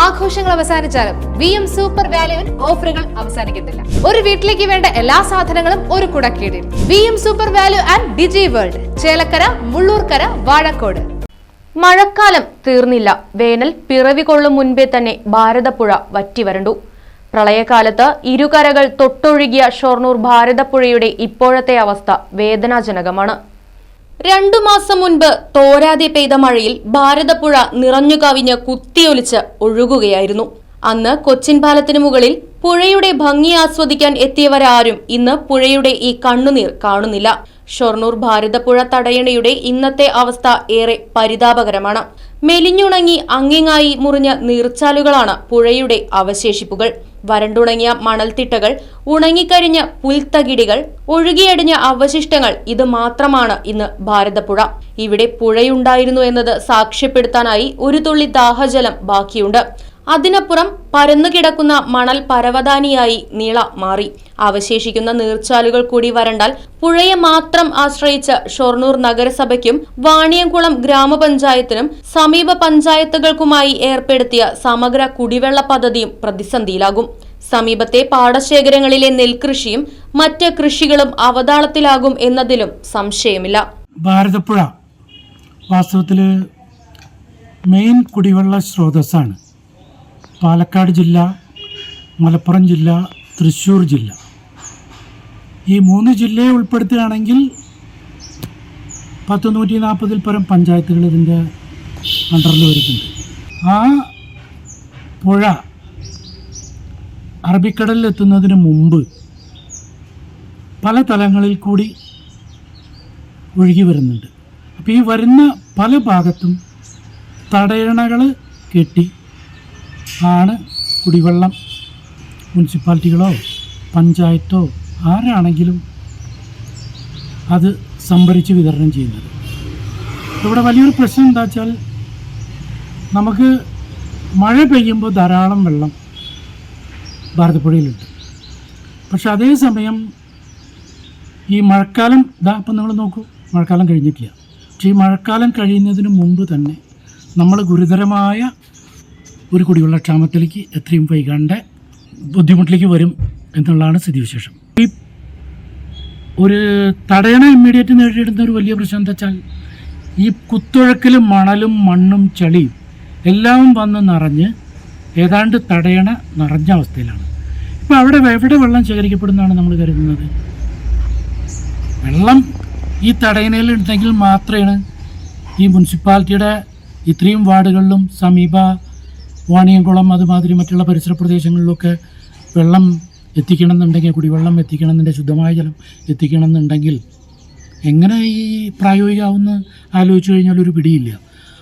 ആഘോഷങ്ങൾ അവസാനിച്ചാലും V M super വാല്യുവിൽ ഓഫറുകൾ അവസാനിക്കുന്നില്ല. ഒരു വീട്ടിലേക്ക് വേണ്ട എല്ലാ സാധനങ്ങളും ഒരു കുടക്കീടിൽ. V M super value and digi world Chelakkara Mullurkara Vazhakode. മഴക്കാലം തീർന്നില്ല. വേനൽ പിറവി കൊള്ളും മുൻപേ തന്നെ ഭാരതപ്പുഴ വറ്റിവരണ്ടു. പ്രളയകാലത്ത് ഇരുകരകൾ തൊട്ടൊഴുകിയ ഷൊർണൂർ ഭാരതപ്പുഴയുടെ ഇപ്പോഴത്തെ അവസ്ഥ വേദനാജനകമാണ്. രണ്ടു മാസം മുൻപ് തോരാതെ പെയ്ത മഴയിൽ ഭാരതപ്പുഴ നിറഞ്ഞു കവിഞ്ഞ് കുത്തിയൊലിച്ച് ഒഴുകുകയായിരുന്നു. അന്ന് കൊച്ചിൻ പാലത്തിനു മുകളിൽ പുഴയുടെ ഭംഗി ആസ്വദിക്കാൻ എത്തിയവരാരും ഇന്ന് പുഴയുടെ ഈ കണ്ണുനീർ കാണുന്നില്ല. ഷൊർണൂർ ഭാരതപ്പുഴ തടയണയുടെ ഇന്നത്തെ അവസ്ഥ ഏറെ പരിതാപകരമാണ്. മെലിഞ്ഞുണങ്ങി അങ്ങിങ്ങായി മുറിഞ്ഞ നീർച്ചാലുകളാണ് പുഴയുടെ അവശേഷിപ്പുകൾ. വരണ്ടുണങ്ങിയ മണൽത്തിട്ടകൾ ഉണങ്ങിക്കഴിഞ്ഞ പുൽത്തകിടികൾ ഒഴുകിയടിഞ്ഞ അവശിഷ്ടങ്ങൾ ഇത് മാത്രമാണ് ഇന്ന് ഭാരതപ്പുഴ. ഇവിടെ പുഴയുണ്ടായിരുന്നു എന്നത് സാക്ഷ്യപ്പെടുത്താനായി ഒരു തുള്ളി ദാഹജലം ബാക്കിയുണ്ട്. അതിനപ്പുറം പരന്നുകിടക്കുന്ന മണൽ പരവതാനിയായി നീള മാറി. അവശേഷിക്കുന്ന നീർച്ചാലുകൾ കൂടി വരണ്ടാൽ പുഴയെ മാത്രം ആശ്രയിച്ച ഷൊർണൂർ നഗരസഭയ്ക്കും വാണിയംകുളം ഗ്രാമപഞ്ചായത്തിനും സമീപ പഞ്ചായത്തുകൾക്കുമായി ഏർപ്പെടുത്തിയ സമഗ്ര കുടിവെള്ള പദ്ധതിയും പ്രതിസന്ധിയിലാകും. സമീപത്തെ പാടശേഖരങ്ങളിലെ നെൽകൃഷിയും മറ്റ് കൃഷികളും അവതാളത്തിലാകും എന്നതിലും സംശയമില്ല. ഭാരതപ്പുഴ വാസ്തവത്തിൽ മെയിൻ കുടിവെള്ള സ്രോതസ്സാണ്. പാലക്കാട് ജില്ല മലപ്പുറം ജില്ല തൃശ്ശൂർ ജില്ല. ഈ മൂന്ന് ജില്ലയെ ഉൾപ്പെടുത്തുകയാണെങ്കിൽ പത്ത് നൂറ്റി നാൽപ്പതിൽ പരം പഞ്ചായത്തുകൾ ഇതിന്റെ അണ്ടറിൽ വരുന്നുണ്ട്. ആ പുഴ അറബിക്കടലിൽ എത്തുന്നതിന് മുമ്പ് പല തലങ്ങളിൽ കൂടി ഒഴുകി വരുന്നുണ്ട്. അപ്പോൾ ഈ വരുന്ന പല ഭാഗത്തും തടയണകൾ കെട്ടി ആണ് കുടിവെള്ളം. മുനിസിപ്പാലിറ്റികളോ പഞ്ചായത്തോ ആരാണെങ്കിലും അത് സംഭരിച്ച് വിതരണം ചെയ്യുന്നത്. ഇവിടെ വലിയൊരു പ്രശ്നം എന്താ വെച്ചാൽ നമുക്ക് മഴ പെയ്യുമ്പോൾ ധാരാളം വെള്ളം ഭാരതപ്പുഴയിലുണ്ട്. പക്ഷെ അതേസമയം ഈ മഴക്കാലം ഇതാ ഇപ്പം നിങ്ങൾ നോക്കൂ മഴക്കാലം കഴിഞ്ഞിട്ടില്ല. പക്ഷേ ഈ മഴക്കാലം കഴിയുന്നതിന് മുമ്പ് തന്നെ നമ്മൾ ഗുരുതരമായ ഒരു കുടിവെള്ള ക്ഷാമത്തിലേക്ക് എത്രയും വൈകാണ്ട് ബുദ്ധിമുട്ടിലേക്ക് വരും എന്നുള്ളതാണ് സ്ഥിതിവിശേഷം. ഈ ഒരു തടയണ ഇമ്മീഡിയറ്റ് നേരിടുന്ന ഒരു വലിയ പ്രശ്നം എന്താ വെച്ചാൽ ഈ കുത്തൊഴുക്കിലും മണലും മണ്ണും ചളിയും എല്ലാം വന്ന് നിറഞ്ഞ് ഏതാണ്ട് തടയണ നിറഞ്ഞ അവസ്ഥയിലാണ്. ഇപ്പോൾ അവിടെ എവിടെ വെള്ളം ശേഖരിക്കപ്പെടുന്നതാണ് നമ്മൾ കരുതുന്നത്? വെള്ളം ഈ തടയണയിൽ ഉണ്ടെങ്കിൽ മാത്രമാണ് ഈ മുനിസിപ്പാലിറ്റിയുടെ ഇത്രയും വാർഡുകളിലും സമീപ വാണിയംകുളം അതുമാതിരി മറ്റുള്ള പരിസര പ്രദേശങ്ങളിലൊക്കെ വെള്ളം എത്തിക്കണമെന്നുണ്ടെങ്കിൽ കുടിവെള്ളം എത്തിക്കണമെന്നുണ്ടെങ്കിൽ ശുദ്ധമായ ജലം എത്തിക്കണമെന്നുണ്ടെങ്കിൽ എങ്ങനെ ഈ പ്രായോഗികാവുന്ന ആലോചിച്ച് കഴിഞ്ഞാൽ ഒരു പിടിയില്ല.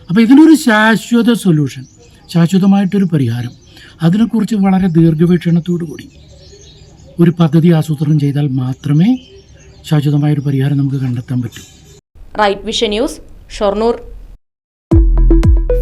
അപ്പോൾ ഇതിനൊരു ശാശ്വത സൊല്യൂഷൻ ശാശ്വതമായിട്ടൊരു പരിഹാരം. അതിനെക്കുറിച്ച് വളരെ ദീർഘവീക്ഷണത്തോടു കൂടി ഒരു പദ്ധതി ആസൂത്രണം ചെയ്താൽ മാത്രമേ ശാശ്വതമായൊരു പരിഹാരം നമുക്ക് കണ്ടെത്താൻ പറ്റൂ. Right vision news Shoranur